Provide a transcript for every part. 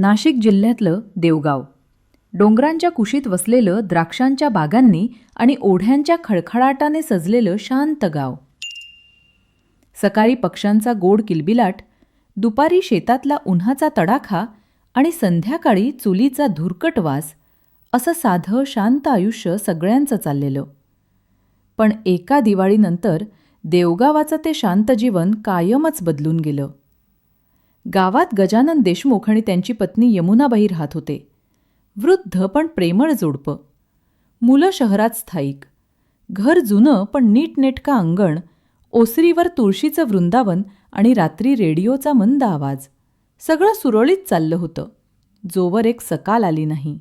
नाशिक जिल्ह्यातलं देवगाव. डोंगरांच्या कुशीत वसलेलं द्राक्षांच्या बागांनी आणि ओढ्यांच्या खळखळाटाने सजलेलं शांत गाव. सकाळी पक्ष्यांचा गोड किलबिलाट दुपारी शेतातला उन्हाचा तडाखा आणि संध्याकाळी चुलीचा धुरकट वास असं साधं शांत आयुष्य सगळ्यांचं चाललेलं. पण एका दिवाळीनंतर देवगावाचं ते शांत जीवन कायमच बदलून गेलं. गावात गजानन देशमुख आणि त्यांची पत्नी यमुनाबाई राहत होते. वृद्ध पण प्रेमळ जोडपं. मुलं शहरात स्थायिक. घर जुनं पण नीटनेटका अंगण ओसरीवर तुळशीचं वृंदावन आणि रात्री रेडिओचा मंद आवाज. सगळं सुरळीत चाललं होतं. जोवर एक सकाल आली नाही.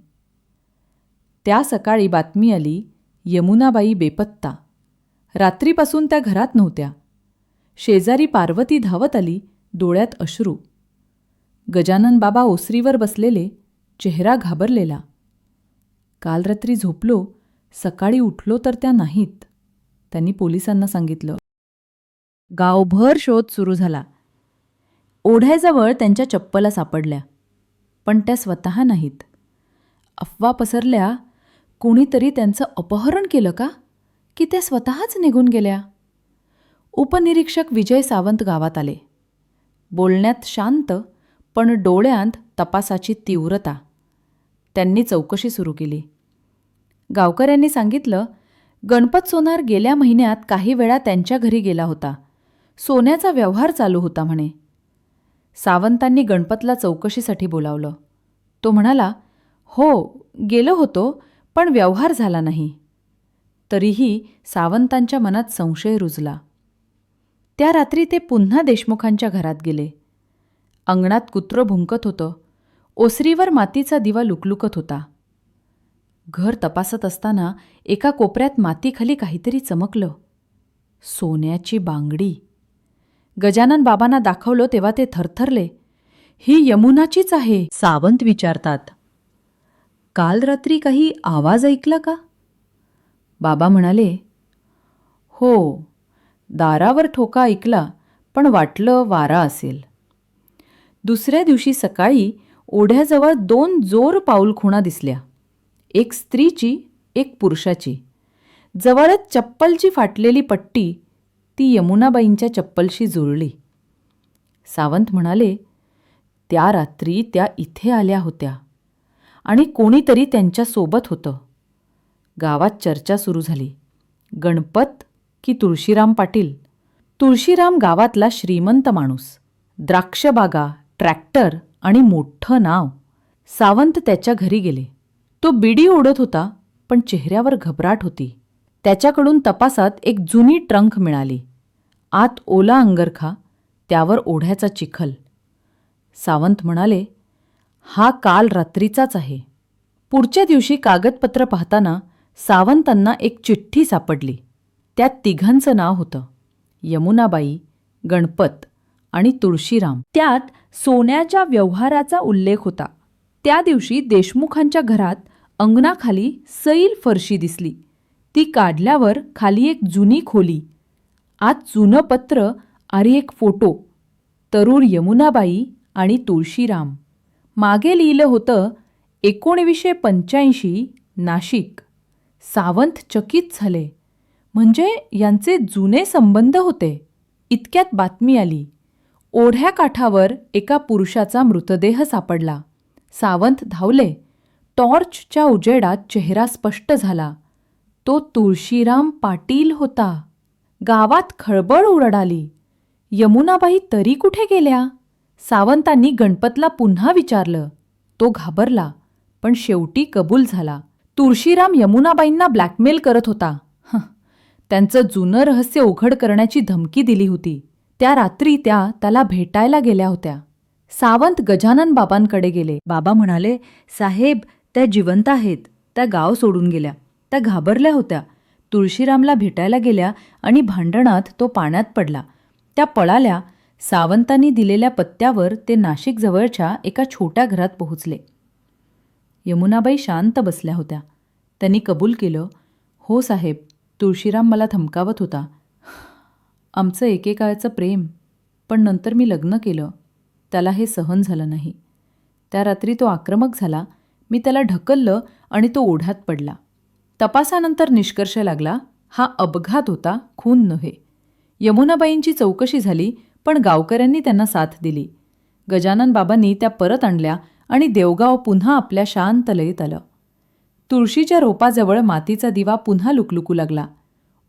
त्या सकाळी बातमी आली यमुनाबाई बेपत्ता. रात्रीपासून त्या घरात नव्हत्या. शेजारी पार्वती धावत आली डोळ्यात अश्रू. गजानन बाबा ओसरीवर बसलेले चेहरा घाबरलेला. काल रात्री झोपलो सकाळी उठलो तर त्या नाहीत. त्यांनी पोलिसांना सांगितलं. गावभर शोध सुरू झाला. ओढ्याजवळ त्यांच्या चप्पला सापडल्या पण त्या स्वतः नाहीत. अफवा पसरल्या कोणीतरी त्यांचं अपहरण केलं का? की त्या स्वतःच निघून गेल्या? उपनिरीक्षक विजय सावंत गावात आले. बोलण्यात शांत पण डोळ्यांत तपासाची तीव्रता. त्यांनी चौकशी सुरू केली. गावकऱ्यांनी सांगितलं गणपत सोनार गेल्या महिन्यात काही वेळा त्यांच्या घरी गेला होता. सोन्याचा व्यवहार चालू होता म्हणे. सावंतांनी गणपतला चौकशीसाठी बोलावलं. तो म्हणाला हो गेलो होतो पण व्यवहार झाला नाही. तरीही सावंतांच्या मनात संशय रुजला. त्या रात्री ते पुन्हा देशमुखांच्या घरात गेले. अंगणात कुत्रं भुंकत होतं. ओसरीवर मातीचा दिवा लुकलुकत होता. घर तपासत असताना एका कोपऱ्यात मातीखाली काहीतरी चमकलं. सोन्याची बांगडी. गजानन बाबांना दाखवलं तेव्हा ते थरथरले. ही यमुनाचीच आहे सावंत विचारतात. काल रात्री काही आवाज ऐकला का? बाबा म्हणाले हो दारावर ठोका ऐकला पण वाटलं वारा असेल. दुसऱ्या दिवशी सकाळी ओढ्याजवळ दोन जोर पाऊलखुणा दिसल्या. एक स्त्रीची एक पुरुषाची. जवळच चप्पलची फाटलेली पट्टी ती यमुनाबाईंच्या चप्पलशी जुळली. सावंत म्हणाले त्या रात्री त्या इथे आल्या होत्या आणि कोणीतरी त्यांच्यासोबत होतं. गावात चर्चा सुरू झाली. गणपत की तुळशीराम पाटील. तुळशीराम गावातला श्रीमंत माणूस. द्राक्षबागा ट्रॅक्टर आणि मोठं नाव. सावंत त्याच्या घरी गेले. तो बिडी ओढत होता पण चेहऱ्यावर घबराट होती. त्याच्याकडून तपासात एक जुनी ट्रंक मिळाली. आत ओला अंगरखा त्यावर ओढ्याचा चिखल. सावंत म्हणाले हा काल रात्रीचाच आहे. पुढच्या दिवशी कागदपत्र पाहताना सावंतांना एक चिठ्ठी सापडली. त्यात तिघांचं नाव होतं. यमुनाबाई गणपत आणि तुळशीराम. त्यात सोन्याच्या व्यवहाराचा उल्लेख होता. त्या दिवशी देशमुखांच्या घरात अंगणाखाली सैल फरशी दिसली. ती काढल्यावर खाली एक जुनी खोली. आत जुनं पत्र आणि एक फोटो. तरुण यमुनाबाई आणि तुळशीराम. मागे लिहिलं होतं एकोणवीसशे पंच्याऐंशी नाशिक. सावंत चकित झाले. म्हणजे यांचे जुने संबंध होते. इतक्यात बातमी आली. ओढ्या काठावर एका पुरुषाचा मृतदेह सापडला. सावंत धावले. टॉर्चच्या उजेडात चेहरा स्पष्ट झाला. तो तुळशीराम पाटील होता. गावात खळबळ उरडाली यमुनाबाई तरी कुठे गेल्या? सावंतांनी गणपतला पुन्हा विचारलं. तो घाबरला पण शेवटी कबूल झाला. तुळशीराम यमुनाबाईंना ब्लॅकमेल करत होता. त्यांचं जुनं रहस्य उघड करण्याची धमकी दिली होती. त्या रात्री त्या त्याला भेटायला गेल्या होत्या. सावंत गजानन बाबांकडे गेले. बाबा म्हणाले साहेब त्या जिवंत आहेत. त्या गाव सोडून गेल्या. त्या घाबरल्या होत्या. तुळशीरामला भेटायला गेल्या आणि भांडणात तो पाण्यात पडला. त्या पळाल्या. सावंतांनी दिलेल्या पत्त्यावर ते नाशिकजवळच्या एका छोट्या घरात पोहोचले. यमुनाबाई शांत बसल्या होत्या. त्यांनी कबूल केलं हो साहेब तुळशीराम मला धमकावत होता. आमचं एकेकाळचं प्रेम पण नंतर मी लग्न केलं. त्याला हे सहन झालं नाही. त्या रात्री तो आक्रमक झाला. मी त्याला ढकललं आणि तो ओढ्यात पडला. तपासानंतर निष्कर्ष लागला हा अपघात होता खून नव्हे. यमुनाबाईंची चौकशी झाली पण गावकऱ्यांनी त्यांना साथ दिली. गजानन बाबांनी त्या परत आणल्या आणि देवगाव पुन्हा आपल्या शांत लयीत आलं. तुळशीच्या रोपाजवळ मातीचा दिवा पुन्हा लुकलुकू लागला.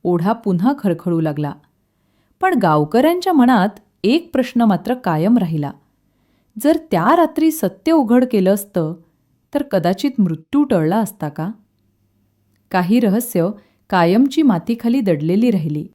ओढा पुन्हा खळखळू लागला. पण गावकऱ्यांच्या मनात एक प्रश्न मात्र कायम राहिला. जर त्या रात्री सत्य उघड केलं असतं तर कदाचित मृत्यू टळला असता का? काही रहस्य कायमची मातीखाली दडलेली राहिली.